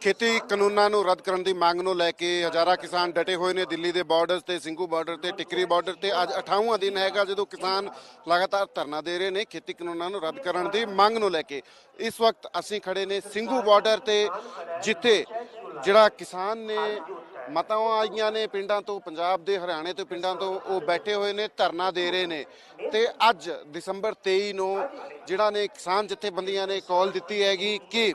ਖੇਤੀ ਕਾਨੂੰਨਾਂ ਨੂੰ ਰੱਦ ਕਰਨ ਦੀ ਮੰਗ ਨੂੰ ਲੈ ਕੇ ਹਜ਼ਾਰਾਂ ਕਿਸਾਨ ਡਟੇ ਹੋਏ ਨੇ। ਦਿੱਲੀ ਦੇ ਬਾਰਡਰਸ ਤੇ, ਸਿੰਘੂ ਬਾਰਡਰ ਤੇ, ਟਿਕਰੀ ਬਾਰਡਰ ਤੇ ਅੱਜ 28ਵਾਂ ਦਿਨ ਹੈਗਾ ਜਦੋਂ ਕਿਸਾਨ ਲਗਾਤਾਰ ਧਰਨਾ ਦੇ ਰਹੇ ਨੇ ਖੇਤੀ ਕਾਨੂੰਨਾਂ ਨੂੰ ਰੱਦ ਕਰਨ ਦੀ ਮੰਗ ਨੂੰ ਲੈ ਕੇ। ਇਸ ਵਕਤ ਅਸੀਂ ਖੜੇ ਨੇ ਸਿੰਘੂ ਬਾਰਡਰ ਤੇ, ਜਿੱਥੇ ਜਿਹੜਾ ਕਿਸਾਨ ਨੇ ਮਤਾਂ ਆਈਆਂ ਨੇ ਪਿੰਡਾਂ ਤੋਂ, ਪੰਜਾਬ ਦੇ ਹਰਿਆਣੇ ਤੋਂ ਪਿੰਡਾਂ ਤੋਂ, ਉਹ ਬੈਠੇ ਹੋਏ ਨੇ, ਧਰਨਾ ਦੇ ਰਹੇ ਨੇ। ਤੇ ਅੱਜ ਦਸੰਬਰ 23 ਨੂੰ ਜਿਹੜਾ ਨੇ ਕਿਸਾਨ ਜਥੇਬੰਦੀਆਂ ਨੇ ਕਾਲ ਦਿੱਤੀ ਹੈਗੀ ਕਿ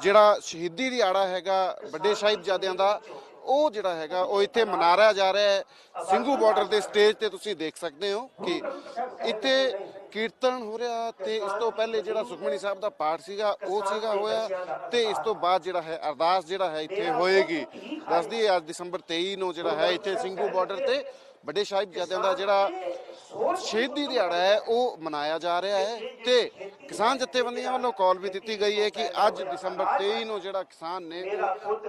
ਜਿਹੜਾ ਸ਼ਹੀਦੀ ਦਿਹਾੜਾ ਹੈਗਾ ਵੱਡੇ ਸਾਹਿਬਜ਼ਾਦਿਆਂ ਦਾ ਉਹ ਜਿਹੜਾ ਹੈਗਾ, ਉਹ ਇੱਥੇ ਮਨਾਇਆ ਜਾ ਰਿਹਾ ਹੈ। ਸਿੰਘੂ ਬਾਰਡਰ ਦੇ ਸਟੇਜ ਤੇ ਤੁਸੀਂ ਦੇਖ ਸਕਦੇ ਹੋ ਕਿ ਇੱਥੇ ਕੀਰਤਨ ਹੋ ਰਿਹਾ ਤੇ ਇਸ ਤੋਂ ਪਹਿਲੇ ਜਿਹੜਾ ਸੁਖਮਨੀ ਸਾਹਿਬ ਦਾ ਪਾਠ ਸੀਗਾ, ਉਹ ਸੀਗਾ ਹੋਇਆ ਤੇ ਇਸ ਤੋਂ ਬਾਅਦ ਜਿਹੜਾ ਹੈ, ਅਰਦਾਸ ਜਿਹੜਾ ਹੈ, ਇੱਥੇ ਹੋਏਗੀ। ਦੱਸਦੀ ਹੈ, ਅੱਜ ਦਸੰਬਰ 23 ਨੂੰ ਜਿਹੜਾ ਹੈ, ਇੱਥੇ ਸਿੰਘੂ ਬਾਰਡਰ ਤੇ ਵੱਡੇ ਸਾਹਿਬਜ਼ਾਦਿਆਂ ਦਾ ਜਿਹੜਾ ਸ਼ਹੀਦੀ ਦਿਹਾੜਾ ਹੈ, ਉਹ ਮਨਾਇਆ ਜਾ ਰਿਹਾ ਹੈ ਤੇ ਕਿਸਾਨ ਜਥੇਬੰਦੀਆਂ ਵੱਲੋਂ ਕਾਲ ਵੀ ਦਿੱਤੀ ਗਈ ਹੈ ਕਿ ਅੱਜ ਦਸੰਬਰ 23 ਨੂੰ ਜਿਹੜਾ ਕਿਸਾਨ ਨੇ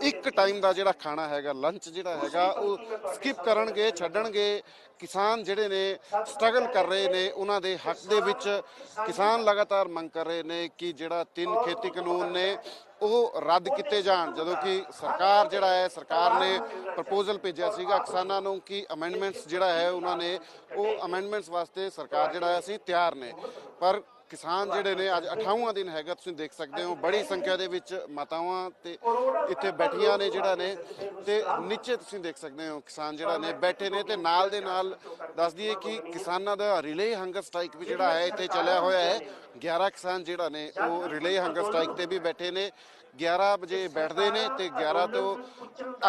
ਇੱਕ ਟਾਈਮ ਦਾ ਜਿਹੜਾ ਖਾਣਾ ਹੈਗਾ ਲੰਚ ਜਿਹੜਾ ਹੈਗਾ, ਉਹ ਸਕਿਪ ਕਰਨਗੇ, ਛੱਡਣਗੇ। ਕਿਸਾਨ ਜਿਹੜੇ ਨੇ ਸਟਰਗਲ ਕਰ ਰਹੇ ਨੇ, ਉਹਨਾਂ ਦੇ ਹੱਕ ਦੇ ਵਿੱਚ ਕਿਸਾਨ ਲਗਾਤਾਰ ਮੰਗ ਕਰ ਰਹੇ ਨੇ ਕਿ ਜਿਹੜਾ ਤਿੰਨ ਖੇਤੀ ਕਾਨੂੰਨ ਨੇ ਉਹ ਰੱਦ ਕੀਤੇ ਜਾਣ, ਜਦੋਂ ਕਿ ਸਰਕਾਰ ਜਿਹੜਾ ਹੈ, ਸਰਕਾਰ ਨੇ ਪ੍ਰਪੋਜ਼ਲ ਭੇਜਿਆ ਸੀਗਾ ਕਿਸਾਨਾਂ ਨੂੰ ਕਿ ਅਮੈਂਡਮੈਂਟਸ ਜਿਹੜਾ ਹੈ, ਉਹਨਾਂ ਨੇ ਉਹ ਅਮੈਂਡਮੈਂਟਸ ਵਾਸਤੇ ਸਰਕਾਰ ਜਿਹੜਾ ਹੈ, ਅਸੀਂ ਤਿਆਰ ਨੇ। ਪਰ ਕਿਸਾਨ ਜਿਹੜੇ ਨੇ, ਅੱਜ 28ਵਾਂ ਦਿਨ ਹੈਗਾ, ਤੁਸੀਂ ਦੇਖ ਸਕਦੇ ਹੋ, ਬੜੀ ਸੰਖਿਆ ਦੇ ਵਿੱਚ ਮਾਤਾਵਾਂ ਤੇ ਇੱਥੇ ਬੈਠੀਆਂ ਨੇ ਜਿਹੜਾ ਨੇ, ਤੇ ਨੀਚੇ ਤੁਸੀਂ ਦੇਖ ਸਕਦੇ ਹੋ, ਕਿਸਾਨ ਜਿਹੜਾ ਨੇ ਬੈਠੇ ਨੇ, ਤੇ ਨਾਲ ਦੇ ਨਾਲ ਦੱਸ ਦਈਏ ਕਿ ਕਿਸਾਨਾਂ ਦਾ ਰਿਲੇ ਹੰਗਰ ਸਟ੍ਰਾਈਕ ਵੀ ਜਿਹੜਾ ਹੈ, ਇੱਥੇ ਚੱਲਿਆ ਹੋਇਆ ਹੈ। 11 ਕਿਸਾਨ ਜਿਹੜਾ ਨੇ, ਉਹ ਰਿਲੇ ਹੰਗਰ ਸਟ੍ਰਾਈਕ ਤੇ ਵੀ ਬੈਠੇ ਨੇ। 11 ਵਜੇ ਬੈਠਦੇ ਨੇ ਤੇ 11 ਤੋਂ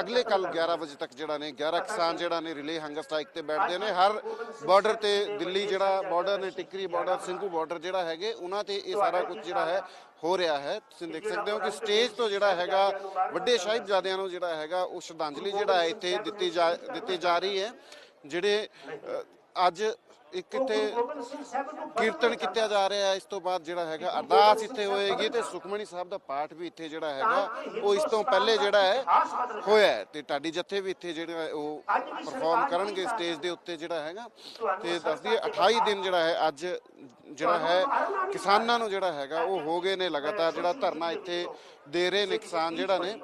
ਅਗਲੇ ਕੱਲ 11 ਵਜੇ ਤੱਕ ਜਿਹੜਾ ਨੇ 11 ਕਿਸਾਨ ਜਿਹੜਾ ਨੇ ਰਿਲੇ ਹੰਗਰ ਸਟ੍ਰਾਈਕ ਤੇ ਬੈਠਦੇ ਨੇ। ਹਰ ਬਾਰਡਰ ਤੇ ਦਿੱਲੀ ਜਿਹੜਾ ਬਾਰਡਰ ਨੇ, ਟਿਕਰੀ ਬਾਰਡਰ ਸਿੰਘੂ ਬਾਰਡਰ ਜਿਹੜਾ ਹੈਗੇ, ਉਹਨਾਂ ਤੇ ਇਹ ਸਾਰਾ ਕੁਝ ਜਿਹੜਾ ਹੈ, ਹੋ ਰਿਹਾ ਹੈ। ਤੁਸੀਂ ਦੇਖ ਸਕਦੇ ਹੋ ਕਿ ਸਟੇਜ ਤੋਂ ਜਿਹੜਾ ਹੈਗਾ, ਵੱਡੇ ਸਾਹਿਬਜ਼ਾਦਿਆਂ ਨੂੰ ਜਿਹੜਾ ਹੈਗਾ, ਉਹ ਸ਼ਰਧਾਂਜਲੀ ਜਿਹੜਾ ਹੈ ਇੱਥੇ ਦਿੱਤੀ ਜਾ ਦਿੱਤੀ ਜਾ ਰਹੀ ਹੈ। ਜਿਹੜੇ ਅੱਜ ਇੱਕ ਇੱਥੇ ਕੀਰਤਨ ਕੀਤਾ ਜਾ ਰਿਹਾ ਹੈ, ਇਸ ਤੋਂ ਬਾਅਦ ਜਿਹੜਾ ਹੈਗਾ ਅਰਦਾਸ ਇੱਥੇ ਹੋਏਗੀ ਤੇ ਸੁਖਮਣੀ ਸਾਹਿਬ ਦਾ ਪਾਠ ਵੀ ਇੱਥੇ ਜਿਹੜਾ ਹੈਗਾ, ਉਹ ਇਸ ਤੋਂ ਪਹਿਲੇ ਜਿਹੜਾ ਹੈ, ਹੋਇਆ ਹੈ। ਤੇ ਢਾਡੀ ਜੱਥੇ ਵੀ ਇੱਥੇ ਜਿਹੜਾ ਉਹ ਪਰਫਾਰਮ ਕਰਨਗੇ ਸਟੇਜ ਦੇ ਉੱਤੇ ਜਿਹੜਾ ਹੈਗਾ। ਤੇ ਦੱਸਦੀ ਦਈਏ 28 ਦਿਨ ਜਿਹੜਾ ਹੈ, ਅੱਜ ਜਿਹੜਾ ਹੈ, ਕਿਸਾਨਾਂ ਨੂੰ ਜਿਹੜਾ ਹੈਗਾ, ਉਹ ਹੋ ਗਏ ਨੇ ਲਗਾਤਾਰ ਜਿਹੜਾ ਧਰਨਾ ਇੱਥੇ ਦੇ ਰਹੇ ਨੇ ਕਿਸਾਨ ਜਿਹੜਾ ਨੇ।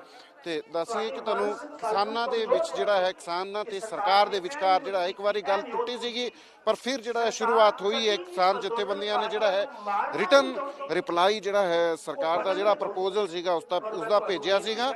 ਤੇ ਦੱਸੀਏ ਕਿ ਤੁਹਾਨੂੰ ਕਿਸਾਨਾਂ ਦੇ ਵਿੱਚ ਜਿਹੜਾ ਹੈ, ਕਿਸਾਨਾਂ ਤੇ ਸਰਕਾਰ ਦੇ ਵਿਚਕਾਰ ਜਿਹੜਾ ਹੈ ਇੱਕ ਵਾਰੀ ਗੱਲ ਟੁੱਟੀ ਸੀਗੀ ਪਰ ਫਿਰ ਜਿਹੜਾ ਹੈ ਸ਼ੁਰੂਆਤ ਹੋਈ ਹੈ ਕਿਸਾਨ ਜਥੇਬੰਦੀਆਂ ਨੇ ਜਿਹੜਾ ਹੈ ਰਿਟਰਨ ਰਿਪਲਾਈ ਜਿਹੜਾ ਹੈ ਸਰਕਾਰ ਦਾ, ਜਿਹੜਾ ਪ੍ਰਪੋਜ਼ਲ ਸੀਗਾ, ਉਸ ਦਾ ਉਸ ਦਾ ਭੇਜਿਆ ਸੀਗਾ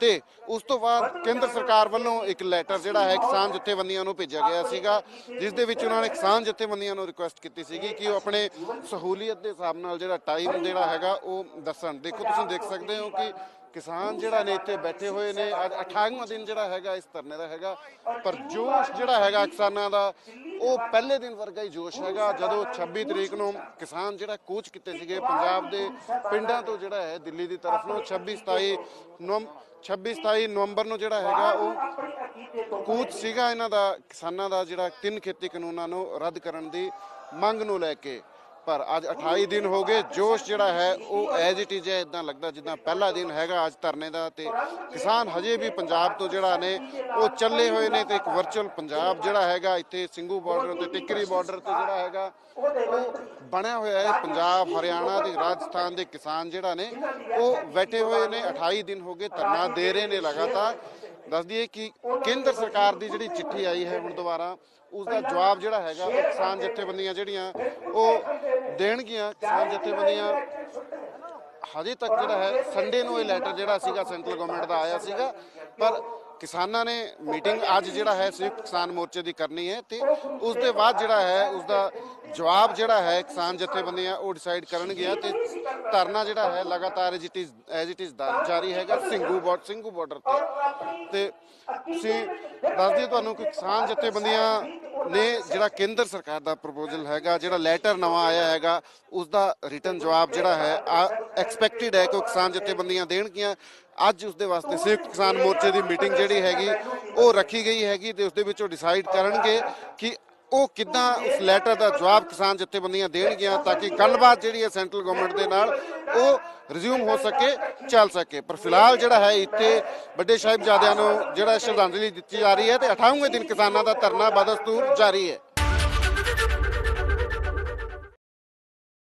ਤੇ ਉਸ ਤੋਂ ਬਾਅਦ ਕੇਂਦਰ ਸਰਕਾਰ ਵੱਲੋਂ ਇੱਕ ਲੈਟਰ ਜਿਹੜਾ ਹੈ ਕਿਸਾਨ ਜਥੇਬੰਦੀਆਂ ਨੂੰ ਭੇਜਿਆ ਗਿਆ ਸੀਗਾ, ਜਿਸ ਦੇ ਵਿੱਚ ਉਹਨਾਂ ਨੇ ਕਿਸਾਨ ਜਥੇਬੰਦੀਆਂ ਨੂੰ ਰਿਕੁਐਸਟ ਕੀਤੀ ਸੀਗੀ ਕਿ ਉਹ ਆਪਣੇ ਸਹੂਲੀਅਤ ਦੇ ਹਿਸਾਬ ਨਾਲ ਜਿਹੜਾ ਟਾਈਮ ਜਿਹੜਾ ਹੈਗਾ, ਉਹ ਦੱਸਣ। ਦੇਖੋ, ਤੁਸੀਂ ਦੇਖ ਸਕਦੇ ਹੋ ਕਿ ਕਿਸਾਨ ਜਿਹੜਾ ਨੇ ਇੱਥੇ ਬੈਠੇ ਹੋਏ ਨੇ, ਅੱਜ 28ਵਾਂ ਦਿਨ ਜਿਹੜਾ ਹੈਗਾ, ਇਸ ਧਰਨੇ ਦਾ ਹੈਗਾ। ਪਰ ਜੋਸ਼ ਜਿਹੜਾ ਹੈਗਾ ਕਿਸਾਨਾਂ ਦਾ ਉਹ ਪਹਿਲੇ ਦਿਨ ਵਰਗਾ ਹੀ ਜੋਸ਼ ਹੈਗਾ। ਜਦੋਂ 26 ਤਰੀਕ ਨੂੰ ਕਿਸਾਨ ਜਿਹੜਾ ਕੂਚ ਕੀਤੇ ਸੀਗੇ ਪੰਜਾਬ ਦੇ ਪਿੰਡਾਂ ਤੋਂ ਜਿਹੜਾ ਹੈ ਦਿੱਲੀ ਦੀ ਤਰਫ ਨੂੰ 26 27 ਨਵੰਬਰ 26 27 ਨਵੰਬਰ ਨੂੰ ਜਿਹੜਾ ਹੈਗਾ, ਉਹ ਕੂਚ ਸੀਗਾ ਇਹਨਾਂ ਦਾ, ਕਿਸਾਨਾਂ ਦਾ ਜਿਹੜਾ ਤਿੰਨ ਖੇਤੀ ਕਾਨੂੰਨਾਂ ਨੂੰ ਰੱਦ ਕਰਨ ਦੀ ਮੰਗ ਨੂੰ ਲੈ ਕੇ। ਪਰ ਅੱਜ 28 ਦਿਨ ਹੋ ਗਏ, ਜੋਸ਼ ਜਿਹੜਾ ਹੈ ਉਹ ਐਜ਼ ਇਟ ਇਜ਼ ਹੈ ਇਦਾਂ ਲੱਗਦਾ ਜਿੱਦਾਂ ਪਹਿਲਾ ਦਿਨ ਹੈਗਾ ਅੱਜ ਧਰਨੇ ਦਾ ਤੇ ਕਿਸਾਨ ਹਜੇ ਵੀ ਪੰਜਾਬ ਤੋਂ ਜਿਹੜਾ ਨੇ, ਉਹ ਚੱਲੇ ਹੋਏ ਨੇ ਤੇ ਇੱਕ ਵਰਚੁਅਲ ਪੰਜਾਬ ਜਿਹੜਾ ਹੈਗਾ, ਇੱਥੇ ਸਿੰਘੂ ਬਾਰਡਰ ਤੇ, ਟਿੱਕਰੀ ਬਾਰਡਰ ਤੇ ਜਿਹੜਾ ਹੈਗਾ, ਉਹ ਬਣਿਆ ਹੋਇਆ ਹੈ। ਪੰਜਾਬ, ਹਰਿਆਣਾ ਤੇ ਰਾਜਸਥਾਨ ਦੇ ਕਿਸਾਨ ਜਿਹੜਾ ਨੇ, ਉਹ ਬੈਠੇ ਹੋਏ ਨੇ 28 ਦਿਨ ਹੋ ਗਏ ਧਰਨਾ ਦੇ ਰਹੇ ਨੇ ਲਗਾਤਾਰ। ਦੱਸ ਦਈਏ ਕਿ ਕੇਂਦਰ ਸਰਕਾਰ ਦੀ ਜਿਹੜੀ ਚਿੱਠੀ ਆਈ ਹੈ ਹੁਣ ਦੁਬਾਰਾ ਉਸ ਦਾ ਜਵਾਬ ਜਿਹੜਾ ਹੈਗਾ ਉਹ ਕਿਸਾਨ ਜਥੇਬੰਦੀਆਂ ਜਿਹੜੀਆਂ, ਉਹ ਦੇਣਗੀਆਂ। ਕਿਸਾਨ ਜਥੇਬੰਦੀਆਂ ਹਜੇ ਤੱਕ ਜਿਹੜਾ ਹੈ ਸੰਡੇ ਨੂੰ ਇਹ ਲੈਟਰ ਜਿਹੜਾ ਸੀਗਾ ਸੈਂਟਰਲ ਗਵਰਨਮੈਂਟ ਦਾ ਆਇਆ ਸੀਗਾ। ਪਰ ਕਿਸਾਨਾਂ ਨੇ ਮੀਟਿੰਗ ਅੱਜ ਜਿਹੜਾ ਹੈ ਸੰਯੁਕਤ ਕਿਸਾਨ ਮੋਰਚੇ ਦੀ ਕਰਨੀ ਹੈ ਤੇ ਉਸ ਦੇ ਬਾਅਦ ਜਿਹੜਾ ਹੈ ਉਸ ਦਾ ਜਵਾਬ ਜਿਹੜਾ ਹੈ ਕਿਸਾਨ ਜਥੇਬੰਦੀਆਂ ਉਹ ਡਿਸਾਈਡ ਕਰਨਗੀਆਂ ਤੇ ਧਰਨਾ ਜਿਹੜਾ ਹੈ ਲਗਾਤਾਰ as it is as it is ਜਾਰੀ ਹੈਗਾ ਸਿੰਘੂ ਬਾਰਡਰ ਸਿੰਘੂ ਬਾਰਡਰ ਤੇ। ਤੇ ਤੁਸੀਂ ਦੱਸ ਦਈਏ ਤੁਹਾਨੂੰ ਕਿ ਕਿਸਾਨ ਜਥੇਬੰਦੀਆਂ ਨੇ ਜਿਹੜਾ ਕੇਂਦਰ ਸਰਕਾਰ ਦਾ ਪ੍ਰਪੋਜ਼ਲ ਹੈਗਾ, ਜਿਹੜਾ ਲੈਟਰ ਨਵਾਂ ਆਇਆ ਹੈਗਾ ਉਸ ਦਾ ਰਿਟਰਨ ਜਵਾਬ ਜਿਹੜਾ ਹੈ ਐਕਸਪੈਕਟਿਡ ਹੈ ਕਿ ਕਿਸਾਨ ਜਥੇਬੰਦੀਆਂ ਦੇਣਗੀਆਂ। ਅੱਜ ਉਸ ਦੇ ਵਾਸਤੇ ਸੰਯੁਕਤ ਕਿਸਾਨ ਮੋਰਚੇ ਦੀ ਮੀਟਿੰਗ ਜਿਹੜੀ ਹੈਗੀ, ਉਹ ਰੱਖੀ ਗਈ ਹੈਗੀ ਤੇ ਉਸ ਦੇ ਵਿੱਚ ਉਹ ਡਿਸਾਈਡ ਕਰਨਗੇ ਕਿ ਉਹ ਕਿੱਦਾਂ ਉਸ ਲੈਟਰ ਦਾ ਜਵਾਬ ਕਿਸਾਨ ਜਥੇਬੰਦੀਆਂ ਦੇਣਗੀਆਂ ਤਾਂ ਕਿ ਗੱਲਬਾਤ ਜਿਹੜੀ ਹੈ ਸੈਂਟਰਲ ਗਵਰਨਮੈਂਟ ਦੇ ਨਾਲ ਉਹ ਰਿਜ਼ਿਊਮ ਹੋ ਸਕੇ, ਚੱਲ ਸਕੇ। ਪਰ ਫਿਲਹਾਲ ਜਿਹੜਾ ਹੈ ਇੱਥੇ ਵੱਡੇ ਸਾਹਿਬਜ਼ਾਦਿਆਂ ਨੂੰ ਜਿਹੜਾ ਸ਼ਰਧਾਂਜਲੀ ਦਿੱਤੀ ਜਾ ਰਹੀ ਹੈ ਤੇ 28ਵੇਂ ਦਿਨ ਕਿਸਾਨਾਂ ਦਾ ਧਰਨਾ ਬਦਸਤੂਰ ਜਾਰੀ ਹੈ।